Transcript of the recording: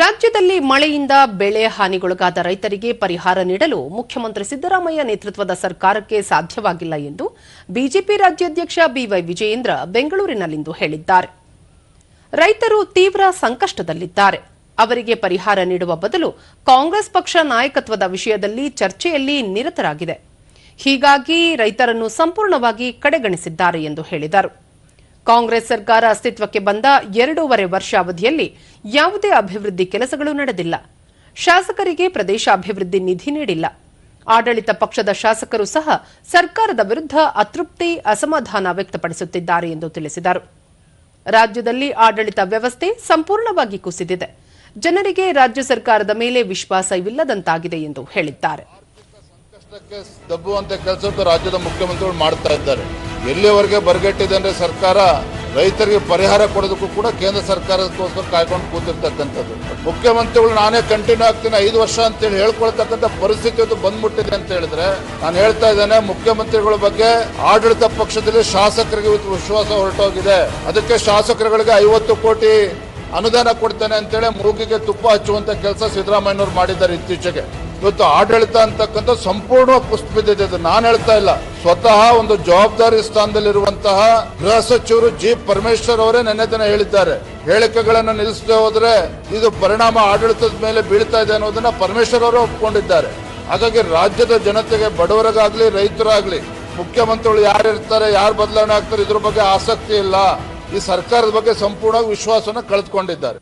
ರಾಜ್ಯದಲ್ಲಿ ಮಳೆಯಿಂದ ಬೆಳೆ ಹಾನಿಗೊಳಗಾದ ರೈತರಿಗೆ ಪರಿಹಾರ ನೀಡಲು ಮುಖ್ಯಮಂತ್ರಿ ಸಿದ್ದರಾಮಯ್ಯ ನೇತೃತ್ವದ ಸರ್ಕಾರಕ್ಕೆ ಸಾಧ್ಯವಾಗಿಲ್ಲ ಎಂದು ಬಿಜೆಪಿ ರಾಜ್ಯಾಧ್ಯಕ್ಷ ಬಿವೈ ವಿಜಯೇಂದ್ರ ಬೆಂಗಳೂರಿನಲ್ಲಿಂದು ಹೇಳಿದ್ದಾರೆ. ರೈತರು ತೀವ್ರ ಸಂಕಷ್ಟದಲ್ಲಿದ್ದಾರೆ. ಅವರಿಗೆ ಪರಿಹಾರ ನೀಡುವ ಬದಲು ಕಾಂಗ್ರೆಸ್ ಪಕ್ಷ ನಾಯಕತ್ವದ ವಿಷಯದಲ್ಲಿ ಚರ್ಚೆಯಲ್ಲಿ ನಿರತರಾಗಿದೆ. ಹೀಗಾಗಿ ರೈತರನ್ನು ಸಂಪೂರ್ಣವಾಗಿ ಕಡೆಗಣಿಸಿದ್ದಾರೆ ಎಂದು ಹೇಳಿದರು. ಕಾಂಗ್ರೆಸ್ ಸರ್ಕಾರ ಅಸ್ತಿತ್ವಕ್ಕೆ ಬಂದ ಎರಡೂವರೆ ವರ್ಷ ಅವಧಿಯಲ್ಲಿ ಯಾವುದೇ ಅಭಿವೃದ್ಧಿ ಕೆಲಸಗಳು ನಡೆದಿಲ್ಲ. ಶಾಸಕರಿಗೆ ಪ್ರದೇಶ ಅಭಿವೃದ್ಧಿ ನಿಧಿ ನೀಡಿಲ್ಲ. ಆಡಳಿತ ಪಕ್ಷದ ಶಾಸಕರು ಸಹ ಸರ್ಕಾರದ ವಿರುದ್ಧ ಅತೃಪ್ತಿ, ಅಸಮಾಧಾನ ವ್ಯಕ್ತಪಡಿಸುತ್ತಿದ್ದಾರೆ ಎಂದು ತಿಳಿಸಿದರು. ರಾಜ್ಯದಲ್ಲಿ ಆಡಳಿತ ವ್ಯವಸ್ಥೆ ಸಂಪೂರ್ಣವಾಗಿ ಕುಸಿದಿದೆ. ಜನರಿಗೆ ರಾಜ್ಯ ಸರ್ಕಾರದ ಮೇಲೆ ವಿಶ್ವಾಸವಿಲ್ಲದಂತಾಗಿದೆ ಎಂದು ಹೇಳಿದ್ದಾರೆ. ರಾಜ್ಯದ ಮುಖ್ಯಮಂತ್ರಿಗಳು ಮಾಡ್ತಾ ಇದ್ದಾರೆ. ಎಲ್ಲಿವರೆಗೆ ಬರಗಟ್ಟಿದೆ ಅಂದ್ರೆ ಸರ್ಕಾರ ರೈತರಿಗೆ ಪರಿಹಾರ ಕೊಡೋದಕ್ಕೂ ಕೂಡ ಕೇಂದ್ರ ಸರ್ಕಾರಕ್ಕೋಸ್ಕರ ಕಾಯ್ಕೊಂಡು ಕೂತಿರ್ತಕ್ಕಂಥದ್ದು. ಮುಖ್ಯಮಂತ್ರಿಗಳು ನಾನೇ ಕಂಟಿನ್ಯೂ ಆಗ್ತೀನಿ, ಐದು ವರ್ಷ ಅಂತೇಳಿ ಹೇಳ್ಕೊಳ್ತಕ್ಕಂಥ ಪರಿಸ್ಥಿತಿ ಅದು ಬಂದ್ಬಿಟ್ಟಿದೆ ಅಂತ ಹೇಳಿದ್ರೆ ನಾನು ಹೇಳ್ತಾ ಇದ್ದೇನೆ, ಮುಖ್ಯಮಂತ್ರಿಗಳ ಬಗ್ಗೆ ಆಡಳಿತ ಪಕ್ಷದಲ್ಲಿ ಶಾಸಕರಿಗೆ ವಿಶ್ವಾಸ ಹೊರಟೋಗಿದೆ. ಅದಕ್ಕೆ ಶಾಸಕರುಗಳಿಗೆ ಐವತ್ತು ಕೋಟಿ ಅನುದಾನ ಕೊಡ್ತೇನೆ ಅಂತೇಳಿ ಮೂಗಿಗೆ ತುಪ್ಪ ಹಚ್ಚುವಂತ ಕೆಲಸ ಸಿದ್ದರಾಮಯ್ಯನವರು ಮಾಡಿದ್ದಾರೆ ಇತ್ತೀಚೆಗೆ. ಇವತ್ತು ಆಡಳಿತ ಅಂತಕ್ಕಂಥ ಸಂಪೂರ್ಣ ಕುಸಿಬಿದ್ದಿದೆ ಅದು ನಾನು ಹೇಳ್ತಾ ಇಲ್ಲ. ಸ್ವತಃ ಒಂದು ಜವಾಬ್ದಾರಿ ಸ್ಥಾನದಲ್ಲಿರುವಂತಹ ಗೃಹ ಸಚಿವರು ಜಿ ಪರಮೇಶ್ವರ್ ಅವರೇ ನೆನ್ನೆ ದಿನ ಹೇಳಿದ್ದಾರೆ. ಹೇಳಿಕೆಗಳನ್ನು ನಿಲ್ಲಿಸದೆ ಹೋದ್ರೆ ಇದು ಪರಿಣಾಮ ಆಡಳಿತದ ಮೇಲೆ ಬೀಳ್ತಾ ಇದೆ ಅನ್ನೋದನ್ನ ಪರಮೇಶ್ವರ್ ಅವರು ಒಪ್ಕೊಂಡಿದ್ದಾರೆ. ಹಾಗಾಗಿ ರಾಜ್ಯದ ಜನತೆಗೆ ಬಡವರಿಗಾಗ್ಲಿ, ರೈತರಾಗ್ಲಿ, ಮುಖ್ಯಮಂತ್ರಿಗಳು ಯಾರು ಇರ್ತಾರೆ, ಯಾರು ಬದಲಾವಣೆ ಆಗ್ತಾರೆ, ಇದ್ರ ಬಗ್ಗೆ ಆಸಕ್ತಿ ಇಲ್ಲ. ಈ ಸರ್ಕಾರದ ಬಗ್ಗೆ ಸಂಪೂರ್ಣವಾಗಿ ವಿಶ್ವಾಸನ ಕಳೆದುಕೊಂಡಿದ್ದಾರೆ.